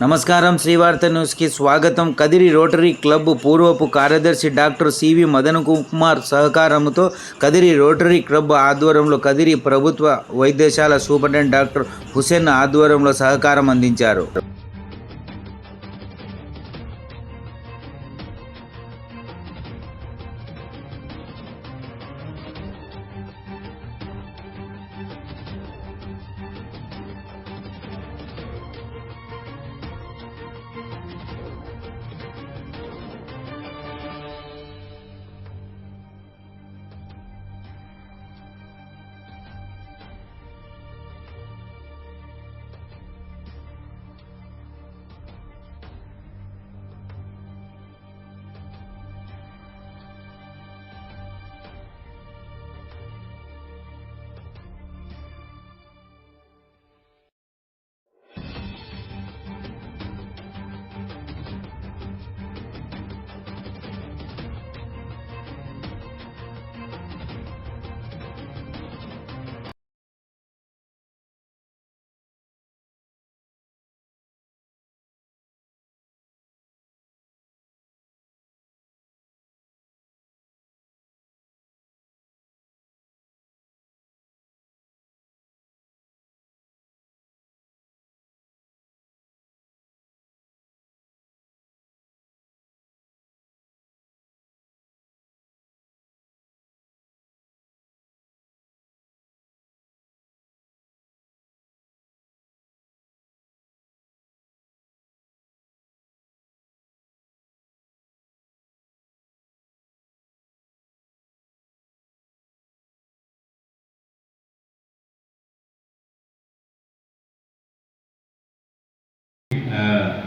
నమస్కారం. శ్రీవార్త న్యూస్కి స్వాగతం. కదిరి రోటరీ క్లబ్ పూర్వపు కార్యదర్శి డాక్టర్ సివి మదన్ కుమార్ సహకారంతో కదిరి రోటరీ క్లబ్ ఆధ్వర్యంలో కదిరి ప్రభుత్వ వైద్యశాల సూపరింటెండెంట్ డాక్టర్ హుసేన్ ఆధ్వర్యంలో సహకారం అందించారు.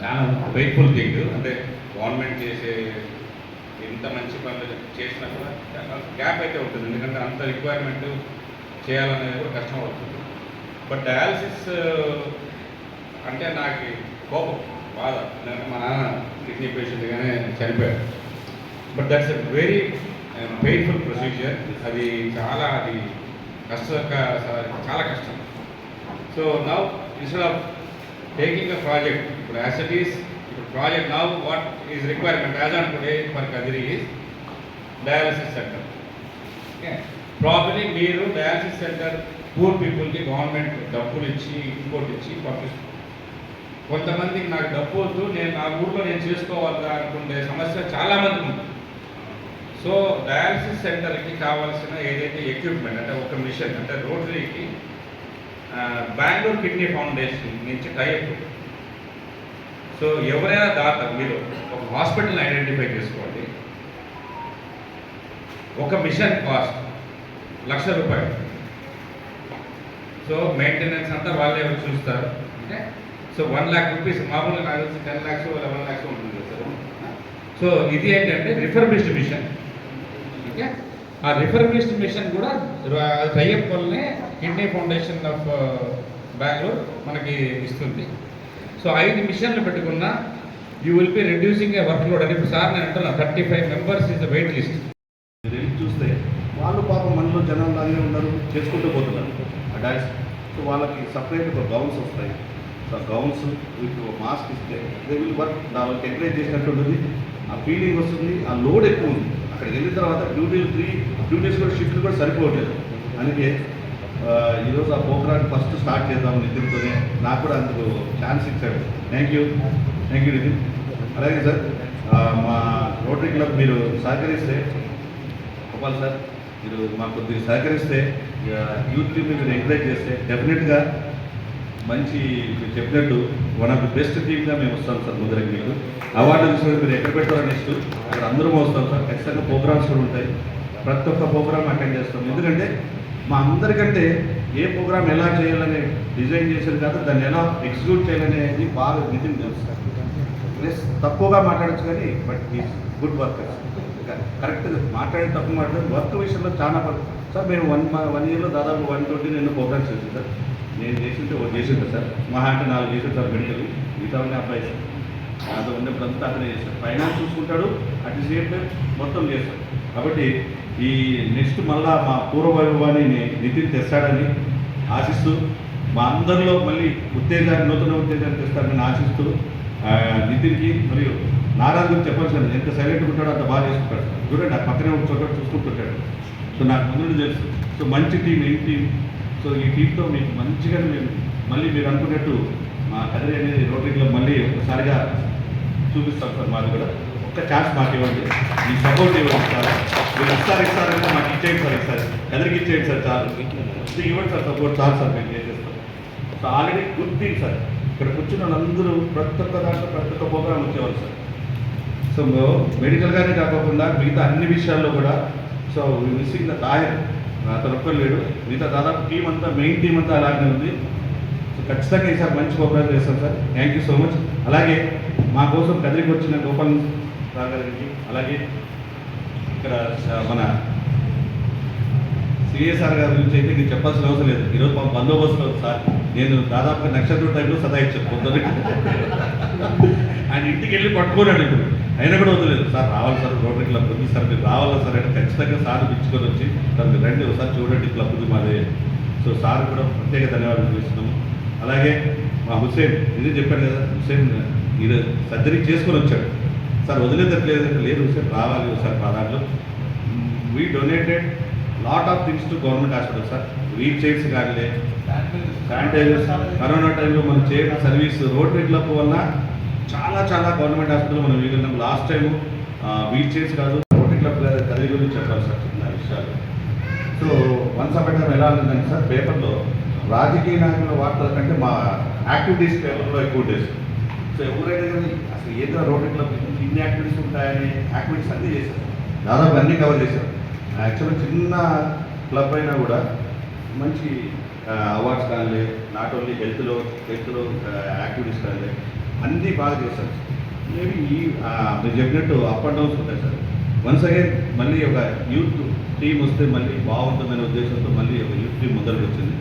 చాలా గ్రేట్ఫుల్ థింగ్ అంటే గవర్నమెంట్ చేసే ఎంత మంచి పనులు చేసినా కూడా గ్యాప్ అయితే ఉంటుంది. ఎందుకంటే అంత రిక్వైర్మెంట్ చేయాలనేది కూడా కష్టం అవుతుంది. బట్ డయాలసిస్ అంటే నాకు కోపం బాధ. ఎందుకంటే మా నాన్న కిడ్నీ పేషెంట్గానే చనిపోయారు. But that's a very painful procedure అది చాలా అది కష్ట చాలా కష్టం. So now instead of taking a project ఇప్పుడు యాజ్ ఈస్ ఇప్పుడు project now what is requirement as on today for Kadiri is dialysis centre okay properly మీరు డయాలసిస్ సెంటర్ పూర్ పీపుల్కి గవర్నమెంట్ డబ్బులు ఇచ్చి ఇంకోటి ఇచ్చి పంపిస్తుంది కొంతమందికి నాకు డబ్బు వద్దు నేను నా ఊర్లో నేను చేసుకోవాలా అనుకునే సమస్య చాలామంది ఉంది. సో డయాలసిస్ సెంటర్కి కావాల్సిన ఏదైతే ఎక్విప్మెంట్ అంటే ఒక మిషన్ అంటే రోటరీకి బెంగళూరు కిడ్నీ ఫౌండేషన్ నుంచి టైప్ సో ఎవరైనా దాత మీరు ఒక హాస్పిటల్ ఐడెంటిఫై చేసుకోండి ఒక మిషన్ కాస్ట్ లక్ష రూపాయలు. సో మెయింటెనెన్స్ అంతా వాళ్ళే చూస్తారు. అంటే సో వన్ ల్యాక్ రూపీస్ మామూలుగా నాకు తెలిసి టెన్ ల్యాక్స్ లెవెన్ ల్యాక్స్ ఉంటుంది సార్. సో ఇది ఏంటంటే రిఫర్బిష్డ్ మిషన్ ఓకే ఆ రిఫర్మేషన్ మిషన్ కూడా టైఅప్ వల్లనే కిడ్నీ ఫౌండేషన్ ఆఫ్ బెంగళూరు మనకి ఇస్తుంది. సో ఐదు మిషన్లు పెట్టుకున్న you will be reducing a work load అని ఇప్పుడు సార్ నేను అంటున్నా thirty five members is the wait list చూస్తే వాళ్ళు పాపం మనలో జనాలు లాగానే ఉన్నారు చేసుకుంటూ పోతున్నారు. ఆ డాన్స్ సో వాళ్ళకి సపరేట్ ఒక గౌన్స్ వస్తాయి. సో గౌన్స్ విత్ మాస్క్ ఇస్తే దే విల్ వర్క్ వాళ్ళకి ఎంకరేజ్ చేసినట్టు ఉంటుంది. ఆ ఫీలింగ్ వస్తుంది ఆ లోడ్ ఎక్కువ ఉంది. అక్కడికి వెళ్ళిన తర్వాత డ్యూటీ త్రీ డ్యూటీస్ కూడా షిఫ్ట్లు కూడా సరిపోవట్లేదు. అందుకే ఈరోజు ఆ ప్రోగ్రామ్ ఫస్ట్ స్టార్ట్ చేద్దాం నితిన్తోనే. నాకు కూడా అందుకు ఛాన్స్ ఇచ్చాడు. Thank you thank you Nitin. అలాగే సార్ మా రోటరీ క్లబ్ మీరు సహకరిస్తే గోపాల్ సార్ మీరు మాకు కొద్దిగా సహకరిస్తే యూత్ని మీరు ఎంకరేజ్ చేస్తే డెఫినెట్గా మంచి మీరు చెప్పినట్టు వన్ ఆఫ్ ది బెస్ట్ టీమ్గా మేము వస్తాం సార్ ముందరికి మీకు అవార్డు తీసుకుని మీరు ఎక్కడ పెట్టారో నెక్స్ట్ అక్కడ అందరూ వస్తాం సార్. ఖచ్చితంగా ప్రోగ్రామ్స్ కూడా ఉంటాయి. ప్రతి ఒక్క ప్రోగ్రామ్ అటెండ్ చేస్తాం. ఎందుకంటే మా అందరికంటే ఏ ప్రోగ్రామ్ ఎలా చేయాలనే డిజైన్ చేసేది కాదు దాన్ని ఎలా ఎగ్జిక్యూట్ చేయాలనేది బాగా నితిన్ తెలుసు ప్లస్ తక్కువగా మాట్లాడచ్చు కానీ but is good workers correct మాట్లాడే తప్పు మాట్లాడే వర్క్ విషయంలో చాలా సార్ మేము వన్ వన్ ఇయర్లో దాదాపు వన్ ట్వంటీ నేను ప్రోగ్రామ్స్ చేసాను సార్. నేను చేసింటే ఒకటి చేసింది సార్. మా అంటే నాలుగు చేసాను సార్ మెడికల్ మిగతా ఉన్న అబ్బాయి సార్ నాతో ఉన్నప్పుడంతా అతనే చేస్తాడు ఫైనాన్స్ చూసుకుంటాడు. అటు ది సేమ్ మొత్తం చేస్తాడు. కాబట్టి ఈ నెక్స్ట్ మళ్ళా మా పూర్వ వైభవాన్ని నితిన్ తెస్తాడని ఆశిస్తూ మా అందరిలో మళ్ళీ ఉత్తేజాన్ని నూతన ఉత్తేజాన్ని తెస్తాడని ఆశిస్తూ నితిన్కి మరియు నారా గురించి చెప్పాల్సింది ఎంత సైలెంట్గా ఉంటాడో అంత బాగా చేసుకుంటాడు. చూడండి ఆ పక్కనే ఒక చోట చూసుకుంటుంటాడు. సో నాకు ముందు తెలుసు. సో మంచి టీం ఏం టీం సో ఈ టీంతో మీకు మంచిగా మేము మళ్ళీ మీరు అనుకున్నట్టు మా కదిరి అనేది రోటరీ క్లబ్ మళ్ళీ ఒకసారిగా చూపిస్తాం సార్ మాది కూడా. ఒక్క ఛాన్స్ మాకు ఇవ్వండి. మీ సపోర్ట్ ఇవ్వండి సార్. మీరు ఇస్తారు ఇస్తారంటే మాకు ఇచ్చేయండి సార్ ఇస్తారు కదిరికి ఇచ్చేయండి సార్ చాలు. ఇవ్వండి సార్ సపోర్ట్ చాలు సార్ మేము చేసేస్తాం so already good thing sir. ఇక్కడ కూర్చున్న వాళ్ళందరూ ప్రతి ఒక్క దాంట్లో ప్రతి ఒక్క ప్రోగ్రామ్ వచ్చేవాళ్ళు సార్. సో మెడికల్గానే కాకుండా మిగతా అన్ని విషయాల్లో కూడా. సో మిస్సింగ్ ద తాయర్ అతను ఒక్కరు లేడు. మిగతా దాదాపు టీం అంతా మెయిన్ టీం అంతా అలాగే ఉంది. సో ఖచ్చితంగా ఈసారి మంచి ప్రోగ్రామ్ చేస్తాం sir. Thank you so much అలాగే మా కోసం కదిలికి వచ్చిన గోపాల్ రావు గారికి అలాగే ఇక్కడ మన సిఎస్ఆర్ గారి గురించి అయితే నేను చెప్పాల్సిన అవసరం లేదు. ఈరోజు మా బందోబస్తులో సార్ నేను దాదాపుగా నక్షత్ర టైంలో సదాయించాను పొద్దున్న. ఆయన ఇంటికి వెళ్ళి పట్టుకోలేడు ఇప్పుడు. అయినా కూడా వదలేదు. సార్ రావాలి సార్ రోటరీ క్లబ్ ఉంది సార్ మీరు రావాలా సార్ అంటే ఖచ్చితంగా సార్ పిచ్చుకొని వచ్చి సార్ మీరు రండి ఒకసారి చూడండి క్లబ్ ఉంది మాదే సో సార్ కూడా ప్రత్యేక ధన్యవాదాలు చేస్తున్నాము అలాగే మా హుసేన్ ఇది చెప్పాను కదా హుసేన్ ఇది సర్జరీ చేసుకొని వచ్చాడు. సార్ వదిలేదట్లేదు లేదు హుసేన్ రావాలి ఒకసారి మా దాంట్లో we donated lot of things to government hospital sir wheelchairs కానీ శానిటైజర్స్ కరోనా టైంలో మనం చేయడం సర్వీస్ రోటరీ క్లబ్ వల్ల చాలా చాలా గవర్నమెంట్ హాస్పిటల్ మనం వెళ్ళినాం లాస్ట్ టైం వీల్ చైర్స్ కాదు రోటరీ క్లబ్ గురించి చెప్పాలి సార్ చిన్న విషయాలు. సో వన్స్ అపెండ్ ఎలా ఉందంటే సార్ పేపర్లో రాజకీయ నాయకుల వార్తల కంటే మా యాక్టివిటీస్ పేపర్లో ఎక్కువ ఉండేది సో ఎవరైనా కానీ అసలు ఏదో రోడ్డు క్లబ్ ఇన్ని యాక్టివిటీస్ ఉంటాయని యాక్టివిటీస్ అన్నీ చేశారు. దాదాపు అన్నీ కవర్ చేశారు. యాక్చువల్గా చిన్న క్లబ్ అయినా కూడా మంచి అవార్డ్స్ కానీ నాట్ ఓన్లీ హెల్త్లో హెల్త్లో యాక్టివిటీస్ కానీ అన్నీ బాగా చేశారు. మేబీ ఈ మీరు చెప్పినట్టు అప్ అండ్ డౌన్స్ ఉంటాయి సార్. వన్స్ అగైన్ మళ్ళీ ఒక యూత్ టీం వస్తే మళ్ళీ బాగుంటుందనే ఉద్దేశంతో మళ్ళీ ఒక యూత్ టీం మొదలుకు వచ్చింది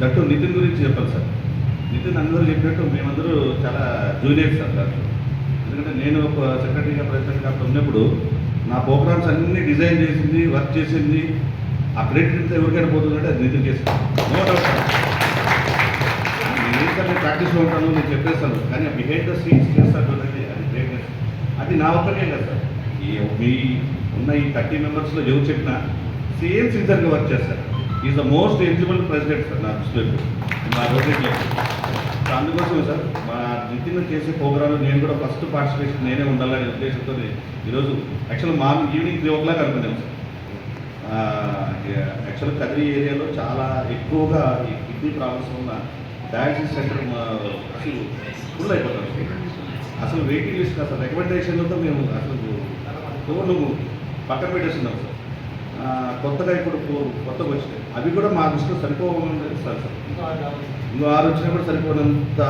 దట్టు నితిన్ గురించి చెప్పాలి సార్. నితిన్ అందరూ చెప్పినట్టు మేమందరూ చాలా జూనియర్స్ సార్ దాంట్లో. ఎందుకంటే నేను ఒక సెక్రటరీగా ప్రెసిడెంట్గా అప్పుడు ఉన్నప్పుడు నా ప్రోగ్రామ్స్ అన్నీ డిజైన్ చేసింది వర్క్ చేసింది. ఆ క్రెడిట్ ఎవరికైనా పోతుందంటే అది నితిన్ చేస్తాను నో డౌట్ నేను ప్రాక్టీస్లో ఉంటాను నేను చెప్పేస్తాను. కానీ బిహైండ్ ద సీన్స్ చేస్తాను చూడండి అది గ్రేట్నెస్ అది నా ఒక్కటే కదా సార్. ఈ మీ ఉన్న ఈ థర్టీ మెంబర్స్లో ఎవరు చెప్పినా సేమ్ సిన్సియర్గా వర్క్ చేస్తారు. Is the most eligible president sir నా దృష్టిలో మా రోజుల్లో సో అందుకోసమే సార్ మా నితిన్ చేసే ప్రోగ్రాంలో నేను కూడా ఫస్ట్ పార్టిసిపేషన్ నేనే ఉండాలనే ఉద్దేశంతో ఈరోజు యాక్చువల్ మా ఈవినింగ్ త్రీ ఓ క్లాక్ అనుకున్నాం సార్. యాక్చువల్ కదిరి ఏరియాలో చాలా ఎక్కువగా ఈ కిడ్నీ ప్రాబ్లమ్స్ ఉన్న డయాలసిస్ సెంటర్ అసలు ఫుల్ అయిపోతారు. అసలు వెయిటింగ్ లిస్ట్ అసలు రికమెండేషన్లతో మేము అసలు ఫోన్ పక్కన పెట్టేస్తున్నాం సార్. కొత్తగా ఇప్పుడు కొత్తగా వచ్చినాయి. అవి కూడా మా దృష్టిలో సరిపోవాలి సార్ సార్. ఇంకో ఆరు వచ్చినా కూడా సరిపోనంత